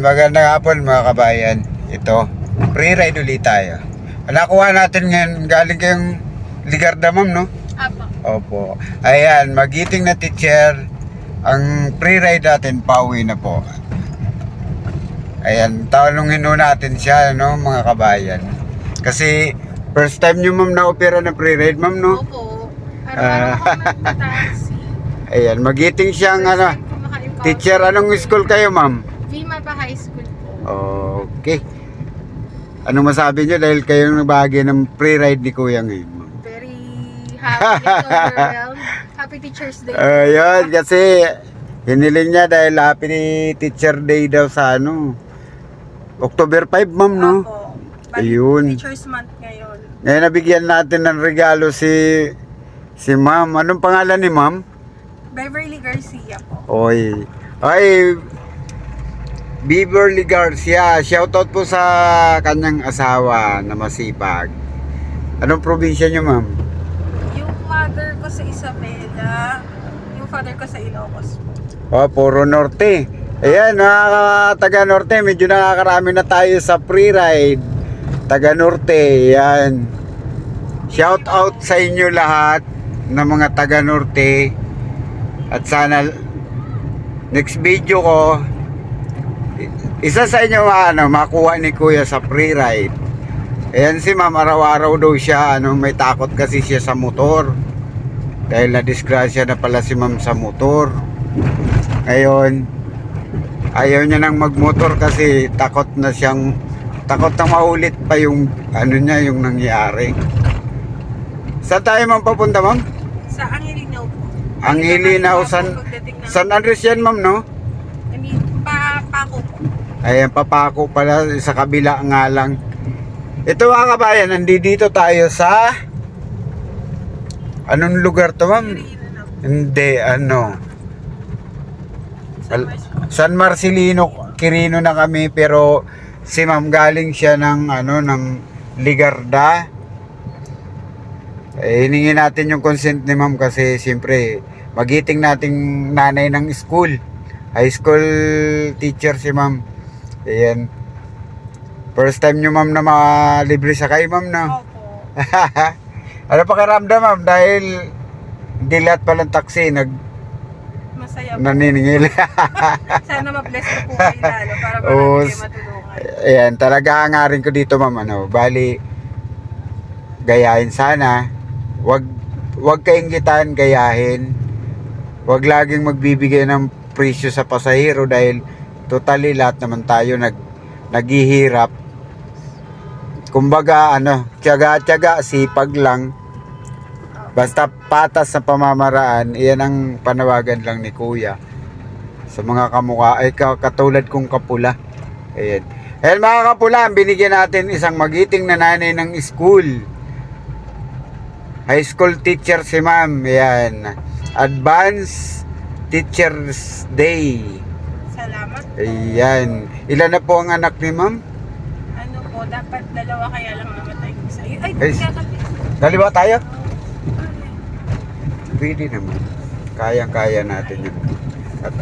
magandang hapon mga kabayan. Ito, pre-ride ulit tayo. Nakuha natin ngayon, galing kayong Ligarda ma'am, no? Apo. Opo. Ayan, magiting na teacher. Ang pre-ride natin, pauwi na po. Ayan, tanongin nun natin siya, no, mga kabayan. Kasi, first time nyo ma'am na-opera ng pre-ride, ma'am, no? Opo. Araw-araw ako nagtataxi. Ayan, magiting siyang, ano, teacher. Anong school kayo, ma'am? Pa High School po. Okay. Ano masabi nyo dahil kayong nabahagi ng pre-ride ni Kuya ngayon? Very happy and overwhelmed. Happy Teacher's Day. Ayun, kasi hiniling niya dahil happy ni Teacher Day daw sa ano. October 5, ma'am, no? Opo. Bali, Ayun. Teacher's Month ngayon. Ngayon nabigyan natin ng regalo si si ma'am. Anong pangalan ni ma'am? Beverly Garcia po. Oy. Ay, Beverly Garcia. Shoutout po sa kanyang asawa na masipag. Anong probinsya niyo, ma'am? Yung mother ko sa Isabela, yung father ko sa Ilocos. Oh, puro norte. Ayan, mga taga norte, medyo nakakarami na tayo sa pre-ride. Taga norte, yan. Shout out sa inyo lahat ng mga taga norte. At sana next video ko isa sa inyo ano, makuha ni Kuya sa pre-ride. Ayan si Ma'am, araw-araw daw siya, ano, may takot kasi siya sa motor. Dahil na-disgrasya na pala si Ma'am sa motor. Ngayon, ayaw niya nang magmotor kasi takot na siyang takot na maulit pa yung ano niya yung nangyari. Saan tayo ma'am papunta ma'am? Sa Angilinaw po. Angilinaw, Pagdating San, San Andres yan ma'am no? I mean, pa, Paco po. Ayan, papako pala sa kabila nga lang. Ito mga kabayan, nandito tayo sa... Anong lugar to ma'am? Hindi, ano... Al-. San Marcelino, Quirino na kami pero si ma'am galing siya ng ano ng Ligarda. Eh, hiningi natin yung consent ni ma'am kasi siyempre magiting nating nanay ng school. High school teacher si ma'am. Ayan. First time nyo ma'am na malibre sa kay ma'am na. Opo. ano pakiramdam ma'am dahil hindi lahat palang taxi nag Masaya po. naniningil. Sana ma-bless ko po kayo lalo para marami kayo matulungan. Ayan, talaga nga rin ko dito ma'am ano, bali gayahin sana. Wag wag kaingitan gayahin. Wag laging magbibigay ng presyo sa pasahero dahil totally lahat naman tayo nag naghihirap. Kumbaga ano, tiyaga-tiyaga, sipag lang. Basta patas sa pamamaraan, iyan ang panawagan lang ni Kuya sa mga kamukha ay ka- katulad kong kapula. Ayan. Ayan mga kapula, binigyan natin isang magiting na nanay ng school. High school teacher si ma'am. Ayan. Advanced Teacher's Day. Salamat po. Ayan. Ilan na po ang anak ni ma'am? Ano po, dapat dalawa kaya lang namatay ko sa iyo. Ay, Ay, kakapit. Daliwa tayo? Pwede naman. Kayang-kaya natin yun. At,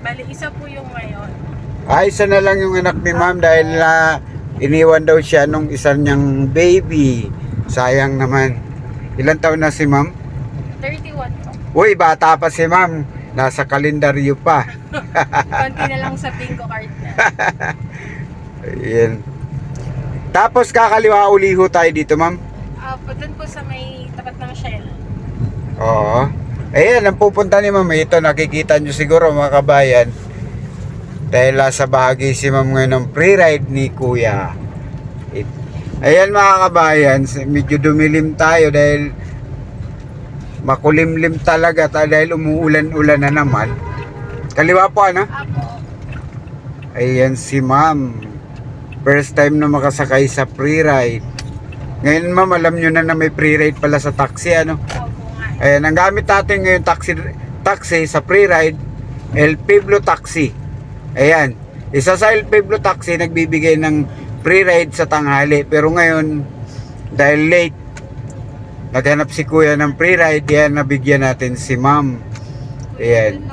Bali, isa po yung ngayon. ah, isa na lang yung anak ni ma'am dahil na iniwan daw siya nung isa niyang baby. Sayang naman. Ilan taon na si ma'am? 31 po. Uy, bata pa si ma'am. Nasa kalendaryo pa. Konti na lang sa bingo card na. Ayan. Tapos kakaliwa uliho tayo dito, ma'am. Ah, po dun po sa may tapat ng Shell. Oo. Ayan, ang pupunta ni ma'am. Ito, nakikita nyo siguro mga kabayan. Dahil sa bahagi si ma'am ngayon ng pre-ride ni kuya. It- Ayan mga kabayan, medyo dumilim tayo dahil makulimlim talaga ta- dahil umuulan-ulan na naman. Kaliwa po ano? Apo. Ayan si ma'am. First time na makasakay sa pre-ride. Ngayon ma'am, alam nyo na na may pre-ride pala sa taxi ano? Ayan, ang gamit natin ngayon taxi, taxi sa pre-ride, El Pueblo Taxi. Ayan, isa sa El Pueblo Taxi nagbibigay ng pre-ride sa tanghali. Pero ngayon, dahil late, naghanap si kuya ng pre-ride, yan, nabigyan natin si ma'am. Ayan.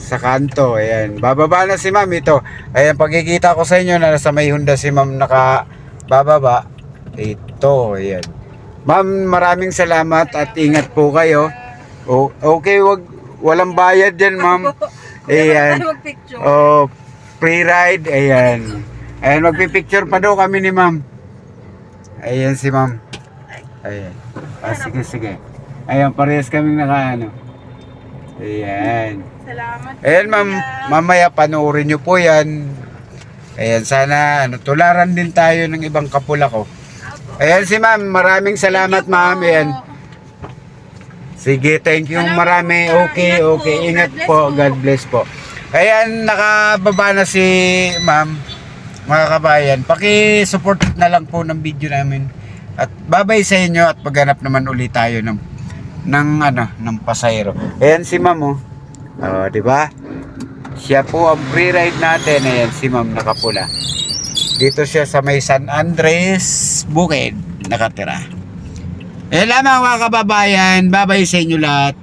sa kanto. Ayan. Bababa na si ma'am ito. Ayan, pagkikita ko sa inyo na nasa may Honda si ma'am naka bababa. Ito, ayan. Ma'am, maraming salamat at ingat po kayo. O, okay, wag walang bayad yan, ma'am. Ayan. Oh, free ride. Ayan. Ayan, magpipicture pa daw kami ni ma'am. Ayan si ma'am. Ayan. Ah, sige, sige. Ayan, parehas kaming naka ano. Ayan. Salamat. Ayan ma'am, mamaya panoorin nyo po yan. Ayan, sana ano, tularan din tayo ng ibang kapula ko. Ayan si ma'am, maraming salamat ma'am. Ayan. Sige, thank you Salamat marami. po, Okay, ingat po. okay. Ingat God bless po. po. God bless po. Ayan, nakababa na si ma'am. Mga kabayan, paki-support na lang po ng video namin. At babay sa inyo at paghanap naman ulit tayo ng ng ano, ng pasayro. Ayan si ma'am oh. Oh, di ba? Siya po ang free ride natin. Ayan si ma'am nakapula. Dito siya sa may San Andres Bukid nakatira. Eh lamang mga kababayan, babay sa inyo lahat.